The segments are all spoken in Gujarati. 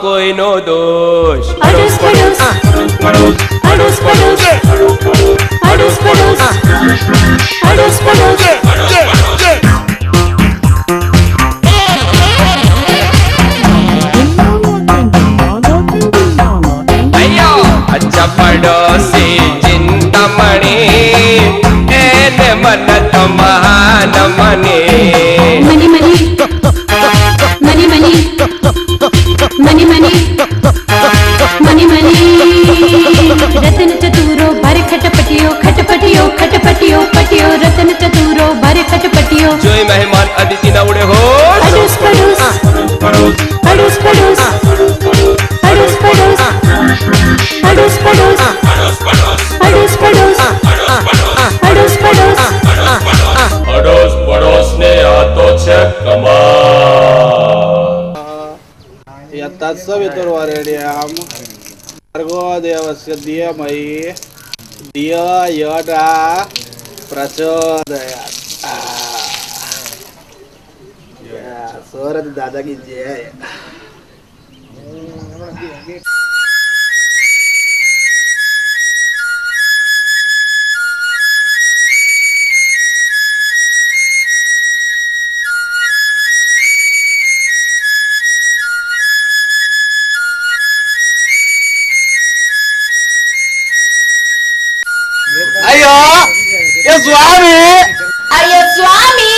কইনো দো सवितुर्वरेण्यां भर्गो देवस्य धियमयि धिय यटा प्रचोदयात् સોરત દાદા કી જય ஐயோ என் சுவாமி. ஐயோ சுவாமி.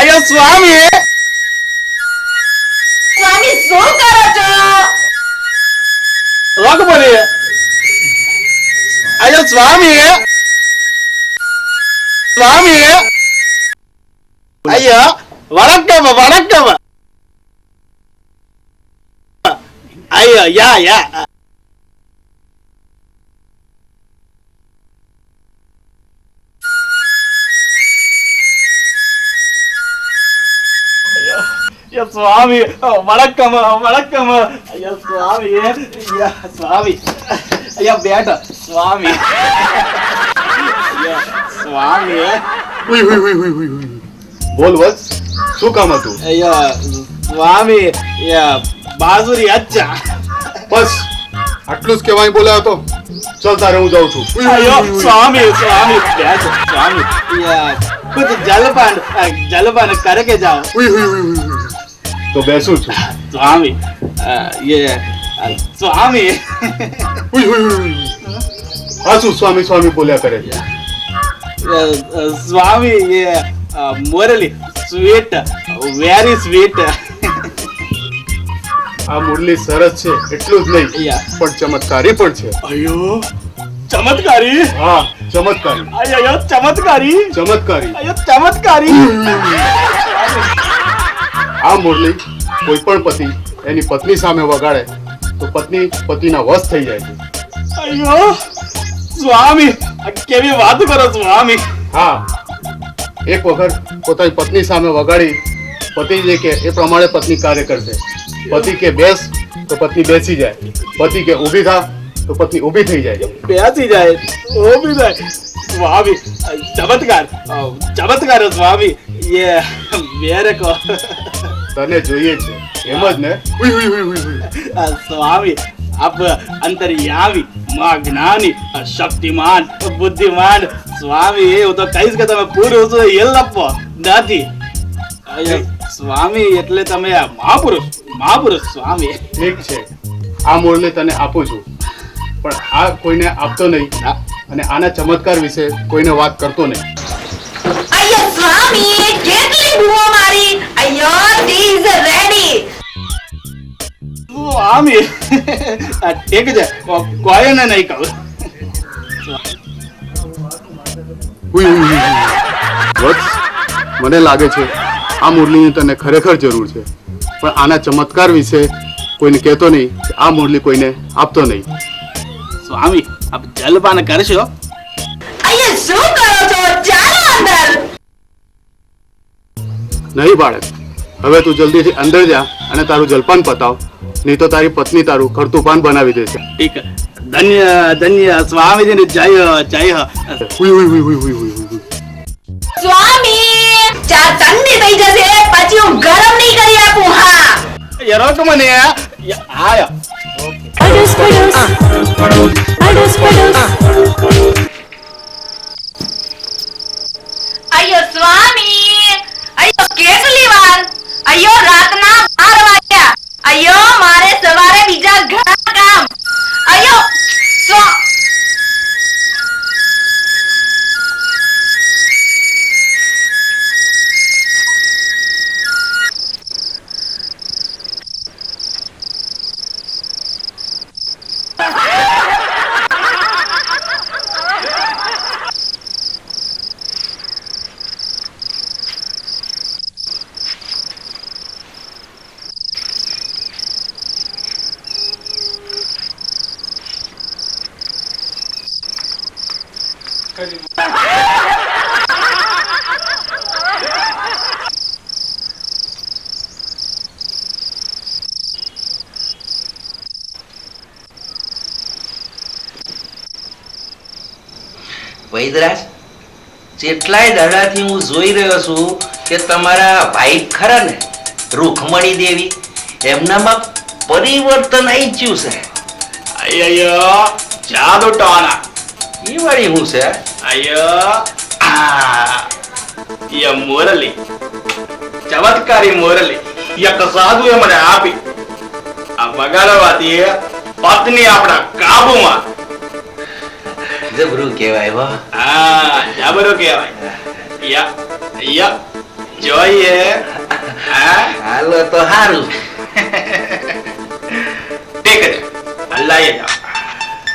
ஐயோ சுவாமி. சுவாமி சூக்கராஜோ ரோகபதி ஐயோ சுவாமி. சுவாமி. ஐயா வணக்கம் வணக்கம். ஐயா யா யா. ஐயா சுவாமி வணக்கம் வணக்கம் ஐயா சுவாமி ஐயா சுவாமி ஐயா பேட்ட சுவாமி ஐயா சுவாமி ઉઈ, ઉઈ, ઉઈ, ઉઈ, ઉઈ, ઉઈ. બોલ વત્સ શું કામ હતું ஐயா சுவாமி ஐயா બાજુરી અચ્છા બસ આટલું જ કહેવાય બોલ્યો હતો ચલ તારે હું જાઉં છું ઉઈ, ઉઈ, અયો ઉઈ, ઉઈ. સ્વામી સ્વામી બેઠો સ્વામી યા કુછ જલપાન અ, જલપાન કરકે જાઓ તો બેસું છું. સ્વામી યે સ્વામી શું સ્વામી સ્વામી બોલ્યા કરે છે? સ્વામી યે મોરલી. સ્વીટ. Very sweet. આ મુરલી સરસ છે એટલું જ નહીં. પણ ચમત્કારી પણ છે. અયો ચમત્કારી? હા ચમત્કારી. અયો ચમત્કારી? ચમત્કારી. અયો ચમત્કારી. આ મુરલી કોઈ પણ પતિ એની પત્ની સામે વગાડે તો પત્ની પતિના વશ થઈ જાય છે અયો સ્વામી આ કેવી વાત કરો સ્વામી હા એક વખત પોતાની પત્ની સામે વગાડી પતિ જે કે એ પ્રમાણે પત્ની કાર્ય કરશે પતિ કે બેસ તો પત્ની બેસી જાય પતિ કે ઊભી થા તો પત્ની ઊભી થઈ જાય બેસી જાય ઊભી જાય સ્વામી ચમત્કાર ચમત્કાર સ્વામી ये मेरे को તને જોઈએ છે. એમ જ ને. સ્વામી આપ અંતર્યામી મા જ્ઞાની શક્તિમાન બુદ્ધિમાન. સ્વામી હું તો કહીશ કે તમે પુરુષ એલ્લપ્પો નથી સ્વામી એટલે તમે મહાપુરુષ મહાપુરુષ સ્વામી. ઠીક છે. આ મૂળને તને આપું છું. પણ આ કોઈને આપતો નહીં અને આના ચમત્કાર વિશે કોઈને વાત કરતો નહીં. મને લાગે છે આ મુરલીની તને ખરેખર જરૂર છે. પણ આના ચમત્કાર વિશે કોઈને કહેતો નહીં આ મુરલી કોઈને આપતો નહીં. સ્વામી આપ જલપાન કરશો? શું કરો નહીં બાળક હવે તું જલ્દીથી અંદર જા અને તારું જલપાન પતાવ. નહીં તો તારી પત્ની તારું ખરતું પાન બનાવી દેશે. ઠીક. ધન્ય ધન્ય. સ્વામીજીને જય જય હુઈ ઉઈ, હુઈ હુઈ હુઈ હુઈ ઉઈ. સ્વામી ચા ઠંડી થઈ જશે પછી હું ગરમ નહીં કરી આપું હા. યરોક મને ય- આયો અડોસ પડોસ અડોસ પડોસ અયો સ્વામી. અહીં તો કેટલી વાર? અયો વૈદરાજ જેટલાય દાડાથી હું જોઈ રહ્યો છું કે તમારા ભાઈ ખરા ને રૂખમણી દેવી એમનામાં પરિવર્તન આવી ગયું છે. અયો ચા દો ટાણા. એ વાળી હું છે? અયો આ ય મુરલી ચમત્કારી મુરલી યક સાધુ એ મને આપી આ બગાડવાથી પત્ની આપણા કાબુમાં જબરું કહેવાય વાહ હા જબરું કહેવાય યા યા જોઈએ હા હાલો તો હારું ઠીક છે અલ્લાહ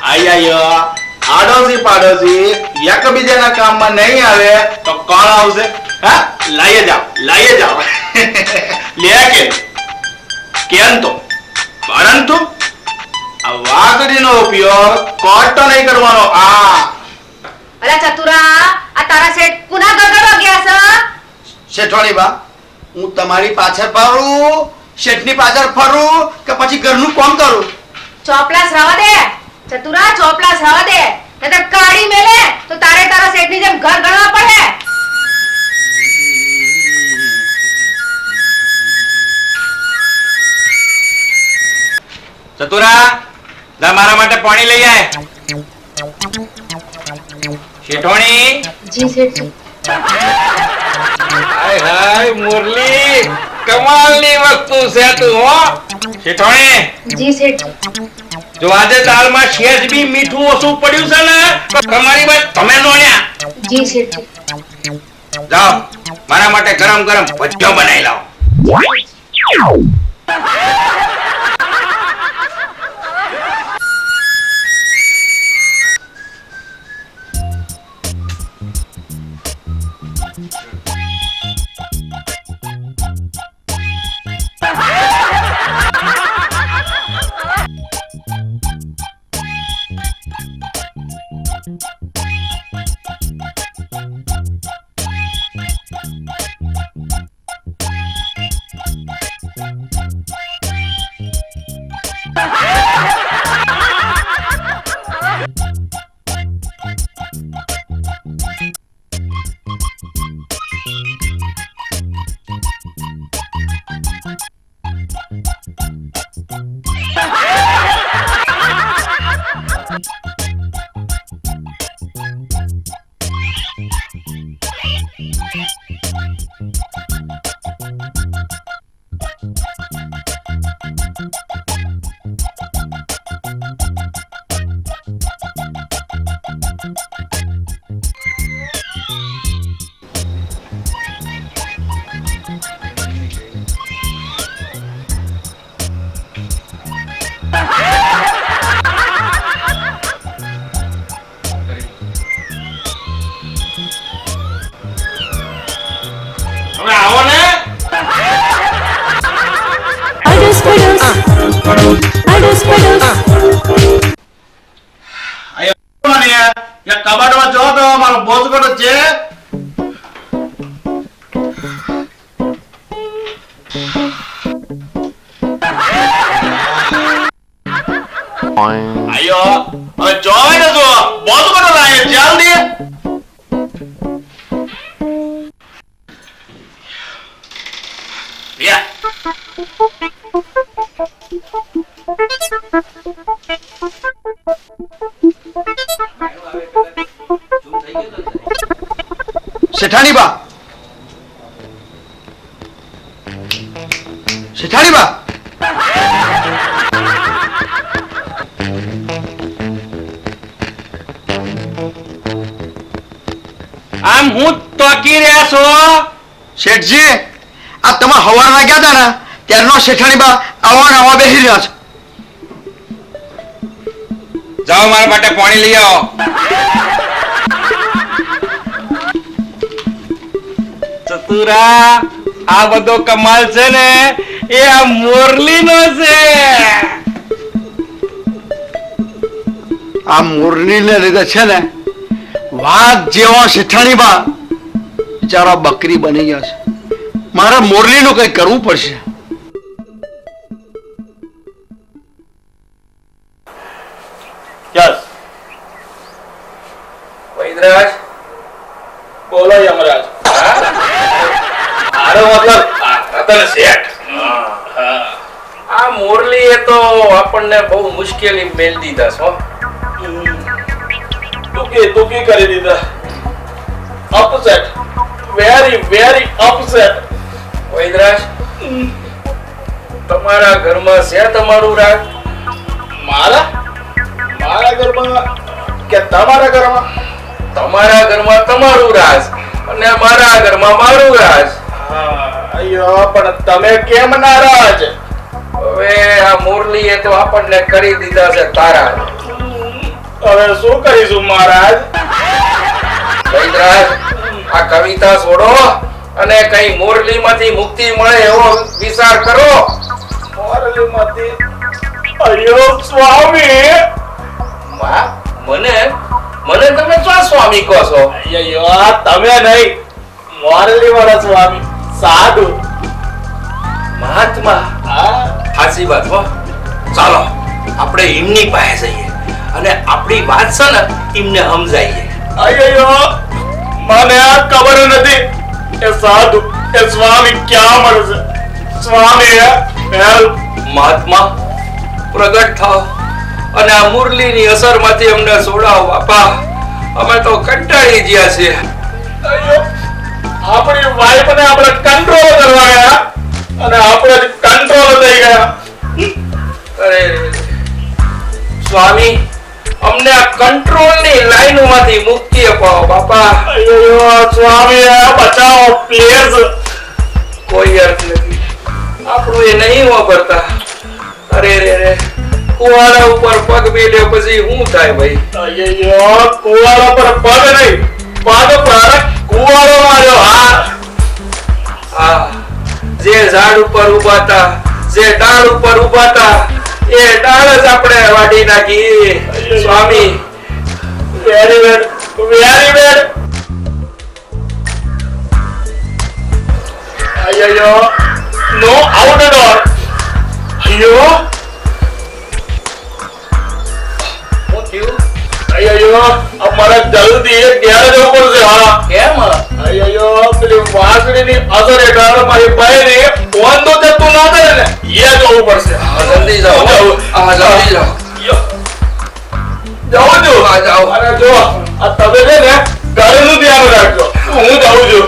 આયા આડોશી પાડોશી એકબીજાના કામમાં નહીં આવે તો કોણ આવશે? હા? લાઈએ જાઓ લાઈએ જાઓ. લે કે કેમ તો પરંતુ આ વાઘડીનો ઉપયોગ કોટો નહીં કરવાનો. આ અલા ચતુરા આ તારા શેઠ કુના ગગડો ગયા છે? શેઠવાણી બા હું તમારી પાછળ ફરું શેઠની પાછળ ફરું કે પછી ઘરનું કોમ કરું? ચોપલાસ રવા દે. ચતુરા ચોપલાસ સવા દે. નતર કાળી મેલે તો તારે તારા શેઠની જેમ ઘર ગણવા પડે. ચતુરા જા મારા માટે પાણી લઈ આય. શેઠોણી. જી શેઠજી. હાય હાય મુરલી. કમાલની વસ્તુ છે તું હો. શેઠોણી. જી શેઠજી. જો આજે દાળમાં શેજ બી મીઠું ઓછું પડ્યું છે ને તો તમારી વાત તમે નોણ્યા જી શેઠજી જાઓ મારા માટે ગરમ ગરમ ભજીયો બનાવી લાવો. આયો હવે જોઈ ને જો બોસકોટ લાગે જલ્દી. યા શેઠાણી બા હું તોકી રહ્યા છો? શેઠજી આ તમે હવારના ગયા હતા ને, ત્યારનો શેઠાણી બા આવા આવા બેસી રહ્યા છે. જાઓ મારા માટે પાણી લઈ આવો. ચતુરા, આ બધો કમાલ છે ને, એ આ મોરલી નો છે. આ મુરલીને લીધે છે ને વાઘ જેવા શેઠાણી બા બિચારા બકરી બની ગયા છે. મારા મોરલીનું કંઈ કરવું પડશે? યસ. વૈદરાજ બોલો યમરાજ. મારો મતલબ રતન શેઠ. આ મોરલી એ તો આપણને બહુ મુશ્કેલી મેલ દીધા છો. ટૂંકી કે કરી દીધા? અપસેટ વેરી વેરી અપસેટ વૈદરાજ તમારા ઘરમાં છે તમારું રાગ મારા? મારા ઘરમાં કે તમારા ઘરમાં? તમારા ઘરમાં તમારું રાજ અને મારા ઘરમાં મારું રાજ. અયો પણ તમે કેમ નારાજ? હવે આ મુરલી એ તો આપણને કરી દીધા છે તારા. હવે શું કરીશું મહારાજ? વૈદરાજ આ કવિતા છોડો અને કઈ મોરલી માંથી મુક્તિ મળે એવો વિચાર કરો. મોરલીમાંથી? અયો સ્વામી! વાહ મને મને તમે શું સ્વામી કહો છો? અયો તમે નહીં મોરલી વાળા સ્વામી સાધુ. મહાત્મા. હા? સાચી વાત હો. ચાલો આપણે એમની પાસે જઈએ. અને આપણી વાત છે ને એમને સમજાઈએ. અય્યો મને આ ખબર નથી એ સાધુ એ સ્વામી ક્યાં મળશે સ્વામી હેલ્પ મહાત્મા પ્રગટ થાઓ અને આ મુરલીની અસરમાંથી અમને છોડાવો બાપા અમે તો કંટાળી ગયા છીએ. આપણી વાઈફને આપણે કંટ્રોલ કરવા ગયા અને આપણે કંટ્રોલ થઈ ગયા. અરે સ્વામી અમને આ કંટ્રોલની લાઈનમાંથી મુક્તિ અપાવો બાપા. સ્વામી બચાવો પ્લીઝ કોઈ અર્થ નથી. આપણું એ નહીં વાપરતા. અરે રે રે કુવાડા ઉપર પગ મેળ્યો પછી હું થાય ભાઈ? અય્યો કુવાડા પર પગ નહીં પગ પર કુવાડો માર્યો હા. હા. જે ઝાડ ઉપર ઉભાતા જે ડાળ ઉપર ઉભાતા એ ડાળ જ આપણે વાડી નાખી. Swami. Very well. Very well. અયો no outdoor અયો અયો અમારે જલ્દી ઘેર જવું પડશે હા. કેમ અયો પેલી વાસણી ની અસર એટલે મારી ભાઈ ને ફોન તો જતું ના કરે ને એ જવું પડશે. આ જલ્દી જાઓ. આ જલ્દી જાઓ. જવું છું હા, જાઓ. અને જો આ તમે છે ને ઘરનું ધ્યાન રાખજો. હું જાઉં છું.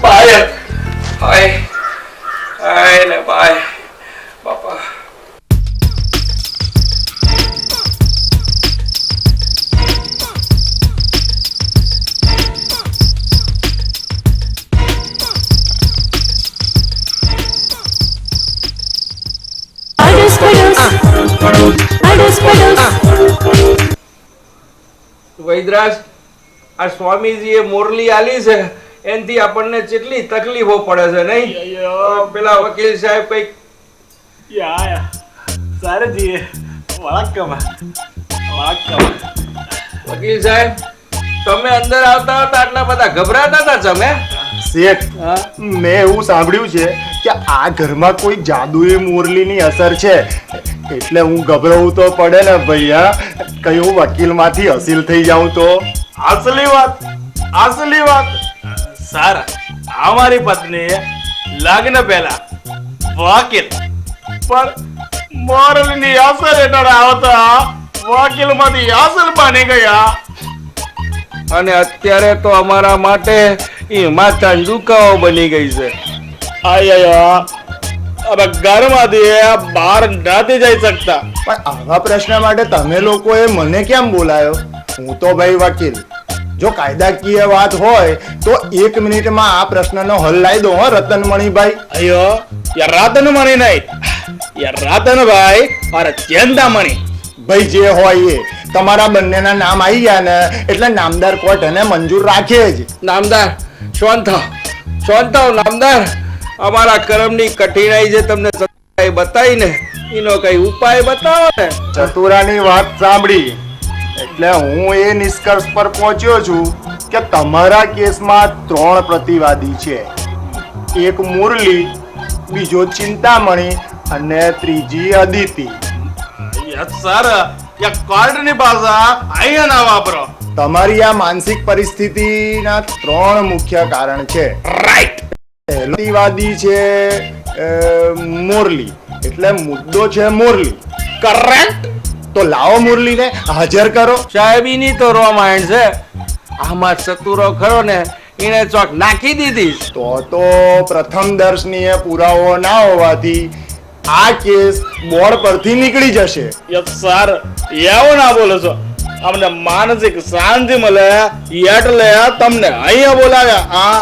બાય. હાય હાય ને બાય. વૈદરાજ આ સ્વામીજી એ મોરલી આલી છે એનથી આપણને કેટલી તકલીફો પડે છે નહીં? પેલા વકીલ સાહેબ કંઈક સરજી વળકમ. વળકમ. વકીલ સાહેબ તમે અંદર આવતા હતા આટલા બધા ગભરાતા હતા તમે શેઠ મેં એવું સાંભળ્યું છે કે આ ઘરમાં કોઈ જાદુઈ મુરલીની અસર છે. એટલે હું ગભરાવું તો પડે ને ભૈયા. કઈ હું વકીલમાંથી અસીલ થઈ જાઉં તો? અસલી વાત અસલી વાત. સારા અમારી પત્ની લગ્ન પહેલા વકીલ પણ મોરલની અસર હેઠળ આવતા વકીલમાંથી અસલ બની ગયા. અને અત્યારે તો અમારા માટે એ માથા દુખાવો બની ગઈ છે. આયા હવે ઘરમાંથી બહાર નથી જઈ શકતા. પણ આવા પ્રશ્ન માટે તમે લોકોએ મને કેમ બોલાયો? હું તો ભાઈ વકીલ. જો કાયદાકીય વાત હોય તો એક મિનિટમાં આ પ્રશ્નનો હલ લાવી દો હો રતનમણીભાઈ. અયો યાર રાતન મણી નહીં યાર રાતનભાઈ અરે ચેન્દામણી ભાઈ જે હોય એ. તમારા બંનેના નામ આવી ગયા ને એટલે નામદાર કોર્ટ એને મંજૂર રાખે જ. નામદાર? શાંત થાવ નામદાર અમારા કર્મની કઠિનાઈ જે તમને સત્તાએ બતાવીને એનો કઈ ઉપાય બતાવો ને? ચતુરાની વાત સાંભળી. એટલે હું એ નિષ્કર્ષ પર પહોંચ્યો છું કે તમારા કેસમાં ત્રણ પ્રતિવાદી છે. એક મુરલી બીજો ચિંતામણી અને ત્રીજી અદિતિ. Yes sir. યા કાર્ડની ભાષા અહીંયા ના વાપરો. તમારી આ માનસિક પરિસ્થિતિના ત્રણ મુખ્ય કારણ છે. રાઈટ પહેલો છે મોરલી. એટલે મુદ્દો છે મોરલી. કરેક્ટ તો લાવો મુરલીને હાજર કરો. સાહેબીની તો રોમાયણ છે. આમાં ચતુરો ખરો ને એને ચોક નાખી દીધી તો તો પ્રથમ દર્શનીય પુરાવો ના હોવાથી આ કેસ બોર્ડ પરથી નીકળી જશે. Yes sir. એવું ના બોલો છો. અમને માનસિક શાંતિ મળે એટલે તમને અહીંયા બોલાવ્યા. આ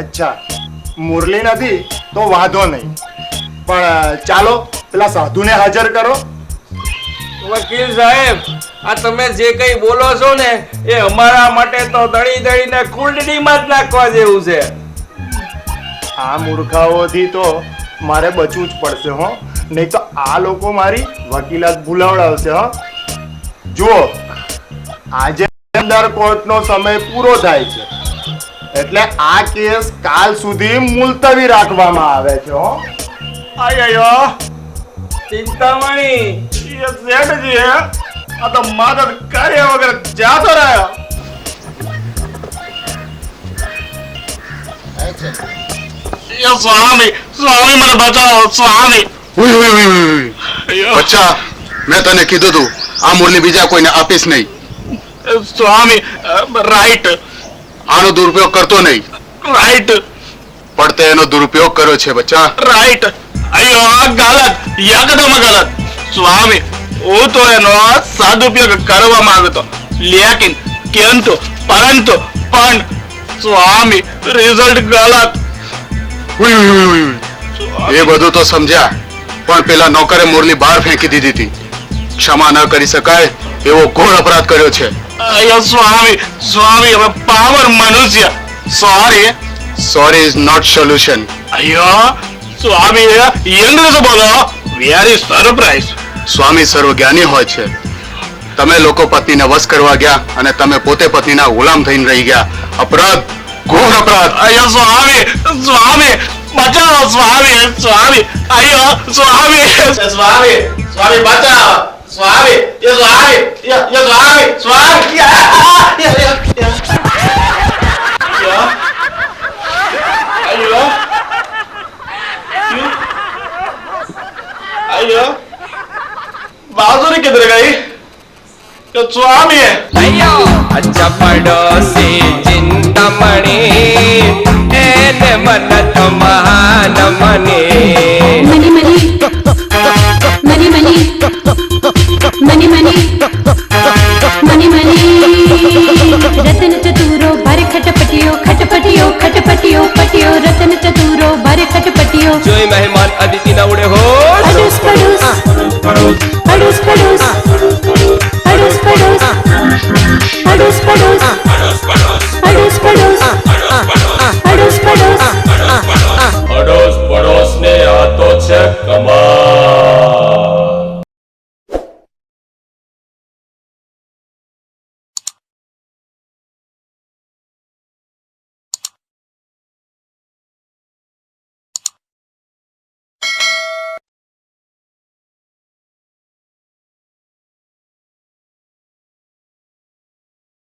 અચ્છા મુરલી નથી તો વાંધો નહીં. પણ ચાલો પેલા સાધુને હાજર કરો. વકીલ સાહેબ આ તમે જે કઈ બોલો છો ને એ અમારા માટે તો દળી દળીને કુંડળીમાં જ નાખવા જેવું છે. આ મૂર્ખાઓથી તો મારે બચવું જ પડશે હો. નહીં તો આ લોકો મારી વકીલાત ભૂલાવડાવશે હો. જુઓ આજે અંદર કોર્ટનો સમય પૂરો થાય છે. એટલે આ કેસ કાલ સુધી મુલતવી રાખવામાં આવે છે હો. આયો ચિંતામણી. એ શેઠજી આ તો મદદ કર્યા વગર જાતો રહ્યો. સ્વામી સ્વામી મને બચાવો સ્વામી. બચ્ચા મેં તને કીધું તું આ મૂર્તિ બીજા કોઈને આપીશ નહીં. સ્વામી રાઈટ આનો દુરુપયોગ કરતો નહીં. રાઈટ પણ તે એનો દુરુપયોગ કર્યો છે બચ્ચા. રાઈટ અయ్యో ગલત યકદમ ગલત. સ્વામી હું તો એનો સદુપયોગ કરવા માંગતો. લેકિન કિંતુ પરંતુ પણ સ્વામી રિઝલ્ટ ગલત. એ બધું તો સમજ્યા. પણ પેલા નોકરે મુરલી બહાર ફેંકી દીધી હતી. ક્ષમા ન કરી શકાય એવો ઘોર અપરાધ કર્યો છે. అయ్యో స్వామి స్వామి పావర్ మనుష్య sorry sorry is not solution అయ్యో સ્વામી ઇંગ્લિશ બોલો. વેરી સરપ્રાઈઝ સ્વામી સર્વજ્ઞાની હોય છે. તમે લોકો પત્નીને વશ કરવા ગયા અને તમે પોતે પત્નીના ગુલામ થઈને રહી ગયા. અપરાધ ઘોર અપરાધ. અયો સ્વામી સ્વામી બચાવો સ્વામી સ્વામી. અયો સ્વામી. સ્વામી સ્વામી બચાવો. સ્વામી એ સ્વામી એ સ્વામી. મહેમાન અદિતિના ઉડે હો